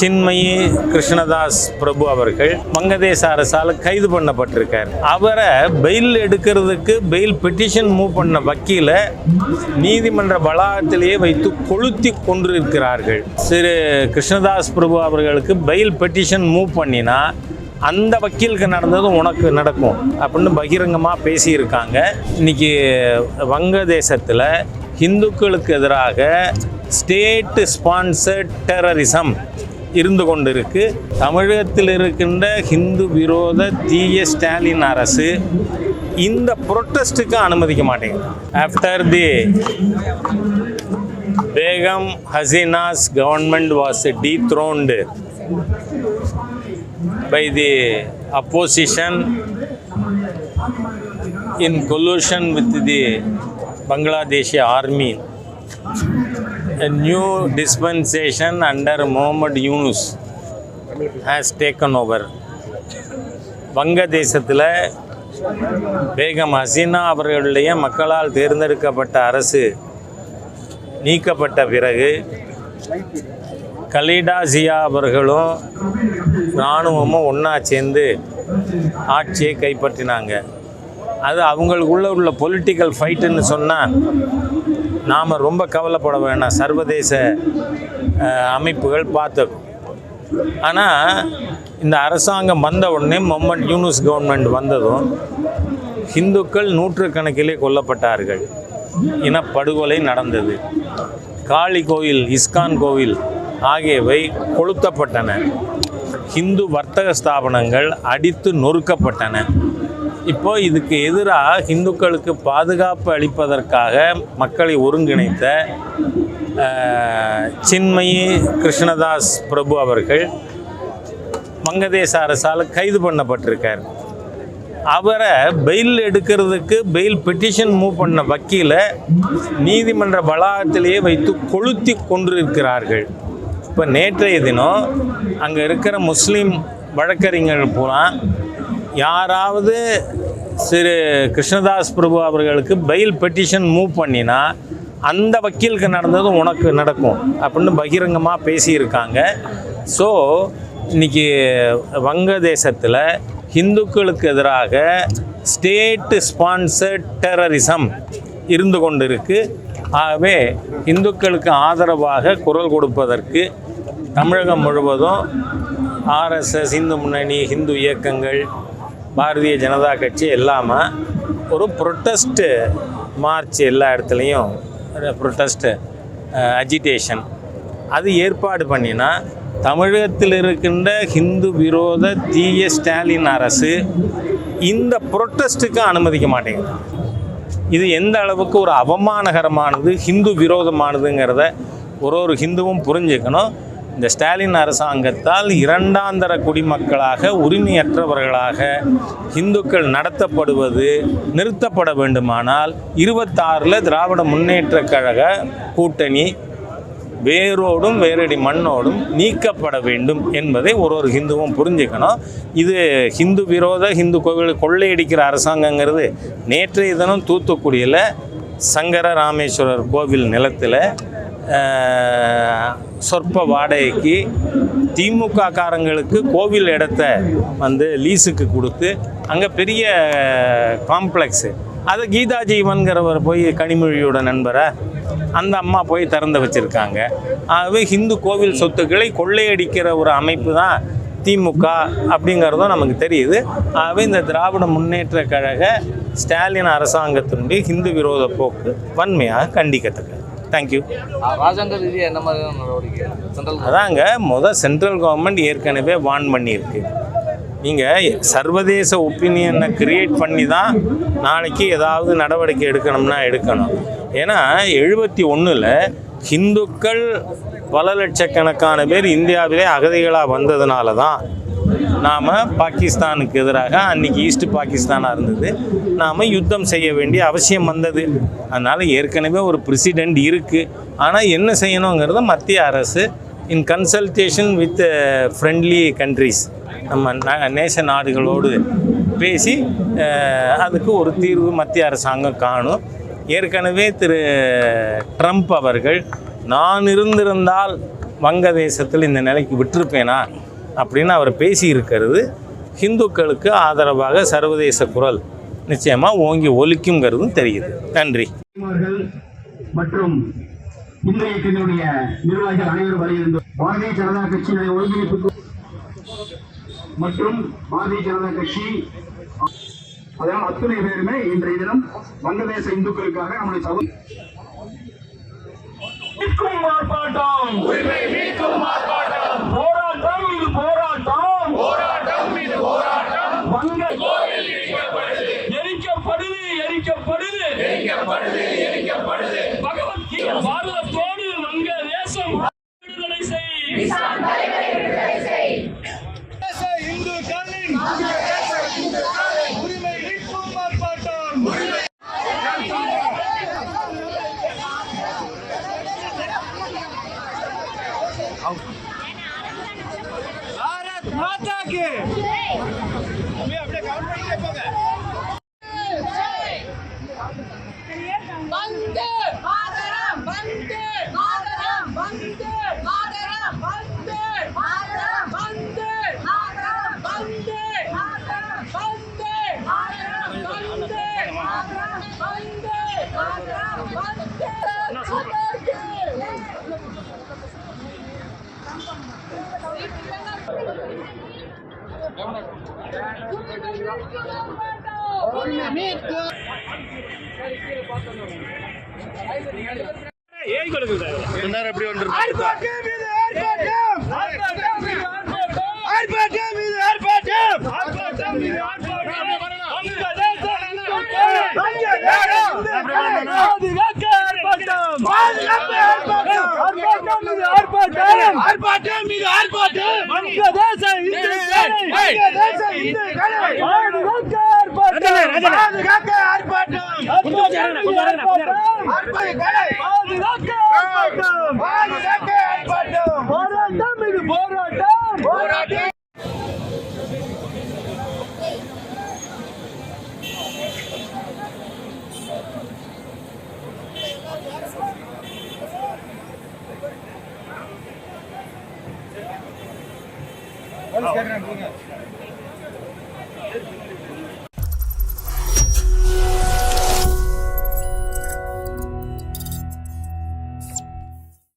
சின்மயி கிருஷ்ணதாஸ் பிரபு அவர்கள் வங்கதேச அரசால் கைது பண்ணப்பட்டிருக்கார். அவரை பெயில் எடுக்கிறதுக்கு பெயில் பெட்டிஷன் மூவ் பண்ண வக்கீல நீதிமன்ற வளாகத்திலேயே வைத்து கொளுத்தி கொண்டிருக்கிறார்கள். திரு கிருஷ்ணதாஸ் பிரபு அவர்களுக்கு பெயில் பெட்டிஷன் மூவ் பண்ணினா அந்த வக்கீலுக்கு நடந்ததும் உனக்கு நடக்கும் அப்படின்னு பகிரங்கமாக பேசியிருக்காங்க. இன்னைக்கு வங்கதேசத்தில் இந்துக்களுக்கு எதிராக ஸ்டேட் ஸ்பான்சர்ட் டெரரிசம் இருந்து கொண்டிருக்கு தமிழகத்தில் இருக்கின்ற ஹிந்து விரோத தீய ஸ்டாலின் அரசு இந்த ப்ரொட்டஸ்ட்டுக்கு அனுமதிக்க மாட்டேங்குது after the Begum Hasina's government was dethroned by the opposition in collusion with the Bangladeshi army. New new dispensation under Muhammad Yunus has taken over. வங்கதேசத்தில் பேகம் ஹசீனா அவர்களுடைய மக்களால் தேர்ந்தெடுக்கப்பட்ட அரசு நீக்கப்பட்ட பிறகு கலீடா ஜியா அவர்களும் இராணுவமும் ஒன்றா சேர்ந்து ஆட்சியை கைப்பற்றினாங்க அது அவங்களுக்குள்ள உள்ள பொலிட்டிக்கல் ஃபைட்டுன்னு சொன்னால் நாம் ரொம்ப கவலைப்பட வேண்டாம் சர்வதேச அமைப்புகள் பார்த்துக்கும் ஆனால் இந்த அரசாங்கம் வந்த உடனே முகமது யூனுஸ் கவர்மெண்ட் வந்ததும் இந்துக்கள் நூற்றுக்கணக்கிலே கொல்லப்பட்டார்கள். இனப்படுகொலை நடந்தது. காளி கோயில் இஸ்கான் கோவில் ஆகியவை கொளுத்தப்பட்டன. ஹிந்து வர்த்தக ஸ்தாபனங்கள் அடித்து நொறுக்கப்பட்டன. இப்போ இதுக்கு எதிராக இந்துக்களுக்கு பாதுகாப்பு அளிப்பதற்காக மக்களை ஒருங்கிணைத்த சின்மயி கிருஷ்ணதாஸ் பிரபு அவர்கள் வங்கதேச அரசால் கைது பண்ணப்பட்டிருக்கார். அவரை பெயில் எடுக்கிறதுக்கு பெயில் பெட்டிஷன் மூவ் பண்ண வக்கீல நீதிமன்ற வளாகத்திலேயே வைத்து கொளுத்தி கொண்டிருக்கிறார்கள் இப்போ நேற்றைய தினம் அங்கே இருக்கிற முஸ்லீம் வழக்கறிஞர்கள் பூரா யாராவது சிறு கிருஷ்ணதாஸ் பிரபு அவர்களுக்கு பெயில் பெட்டிஷன் மூவ் பண்ணினா அந்த வக்கீலுக்கு நடந்ததும் உனக்கு நடக்கும் அப்படின்னு பகிரங்கமாக பேசியிருக்காங்க. ஸோ இன்னைக்கு வங்கதேசத்தில் ஹிந்துக்களுக்கு எதிராக ஸ்டேட் ஸ்பான்சர்ட் டெரரிசம் இருந்து கொண்டு இருக்குது ஆகவே இந்துக்களுக்கு ஆதரவாக குரல் கொடுப்பதற்கு தமிழகம் முழுவதும் ஆர்எஸ்எஸ் இந்து முன்னணி ஹிந்து இயக்கங்கள் பாரதிய ஜனதா கட்சி இல்லாமல் ஒரு ப்ரொட்டஸ்ட்டு மார்ச் எல்லா இடத்துலையும் ப்ரொட்டஸ்ட்டு அஜிடேஷன் அது ஏற்பாடு பண்ணினா தமிழகத்தில் இருக்கின்ற ஹிந்து விரோத தீய ஸ்டாலின் அரசு இந்த ப்ரொட்டஸ்ட்டுக்கு அனுமதிக்க மாட்டேங்குது. இது எந்த அளவுக்கு ஒரு அவமானகரமானது ஹிந்து விரோதமானதுங்கிறத ஒரு ஒரு ஹிந்துவும் புரிஞ்சுக்கணும். இந்த ஸ்டாலின் அரசாங்கத்தால் இரண்டாந்தர குடிமக்களாக உரிமையற்றவர்களாக இந்துக்கள் நடத்தப்படுவது நிறுத்தப்பட வேண்டுமானால் இருபத்தாறில் திராவிட முன்னேற்ற கழக கூட்டணி வேரோடும் வேரடி மண்ணோடும் நீக்கப்பட வேண்டும் என்பதை ஒரு ஒரு ஹிந்துவும் புரிஞ்சுக்கணும். இது ஹிந்து விரோத ஹிந்து கோவில் கொள்ளையடிக்கிற அரசாங்கங்கிறது. நேற்றைய தினம் தூத்துக்குடியில் சங்கர ராமேஸ்வரர் கோவில் நிலத்தில் சொற்ப வாடகைக்கு திமுக காரங்களுக்கு கோவில் இடத்த வந்து லீஸுக்கு கொடுத்து அங்கே பெரிய காம்ப்ளெக்ஸு அதை கீதா ஜீவன்கிறவர் போய் கனிமொழியோட நண்பரை அந்த அம்மா போய் திறந்து வச்சுருக்காங்க. ஆகவே ஹிந்து கோவில் சொத்துக்களை கொள்ளையடிக்கிற ஒரு அமைப்பு தான் திமுக அப்படிங்கிறதும் நமக்கு தெரியுது. ஆகவே இந்த திராவிட முன்னேற்ற கழக ஸ்டாலின் அரசாங்கத்தினுடைய ஹிந்து விரோத போக்கு வன்மையாக கண்டிக்கத்தக்கது. தேங்க்யூ ராஜாங்க ரீதியாக என்ன மாதிரியான நடவடிக்கை? சென்ட்ரல் அதாங்க முத சென்ட்ரல் கவர்மெண்ட் ஏற்கனவே வார்ன் பண்ணியிருக்கு. நீங்கள் சர்வதேச ஒப்பீனியனை கிரியேட் பண்ணி தான் நாளைக்கு ஏதாவது நடவடிக்கை எடுக்கணும்னா எடுக்கணும். ஏன்னா எழுபத்தி ஒன்றில் ஹிந்துக்கள் பல லட்சக்கணக்கான பேர் இந்தியாவிலே அகதிகளாக வந்ததுனால தான் நாம் பாகிஸ்தானுக்கு எதிராக அன்னைக்கு ஈஸ்ட் பாகிஸ்தானாக இருந்தது. நாம் யுத்தம் செய்ய வேண்டிய அவசியம் வந்தது. அதனால் ஏற்கனவே ஒரு ப்ரெசிடெண்ட் இருக்குது ஆனால் என்ன செய்யணுங்கிறத மத்திய அரசு in consultation with friendly countries நம்ம நேச நாடுகளோடு பேசி அதுக்கு ஒரு தீர்வு மத்திய அரசாங்கம் காணும். ஏற்கனவே திரு ட்ரம்ப் அவர்கள் நான் இருந்திருந்தால் வங்கதேசத்தில் இந்த நிலைக்கு விட்டிருப்பேனா? அப்படின்னு அவர் பேசியிருக்கிறது ஹிந்துக்களுக்கு ஆதரவாக சர்வதேச குரல். நிச்சயமாக ஓங்கி ஒலிக்குங்கிறதும் தெரியுது. நன்றி. மற்றும் இன்றைய இயக்கத்தினுடைய நிர்வாகிகள் அனைவரும் வருகின்றோம் பாரதிய ஜனதா கட்சியினுடைய ஒருங்கிணைப்பு மற்றும் பாரதிய ஜனதா கட்சி. அதனால் அத்துணை பேருமே இன்றைய தினம் வங்கதேச இந்துக்களுக்காக நம்முடைய சகோ மீட்கும் ஆர்ப்பாட்டம் வங்க எரிக்கப்படுது எரிக்கப்படுது எரிக்கப்படுது. எரிக்கப்படுது. பாரத் மாதா கே அப்படியே கவுண்ட் பண்ணிட்டே போங்க வந்தே மாதரம் வந்தே மாதரம் வந்தே மாதரம் வந்தே மாதரம் வந்தே மாதரம் வந்தே மாதரம் வந்தே மாதரம் வந்தே மாதரம் வந்தே மாதரம் வந்தே ரெண்டாயிரம் எப்படி ஆர்ப்பாட்டம் மீது ஆர்ப்பாட்டம் வங்கதேச இந்து வங்கதேச இந்து பாதுகாக்க ஆர்ப்பாட்டம் ¿Cuáles cargan algunas?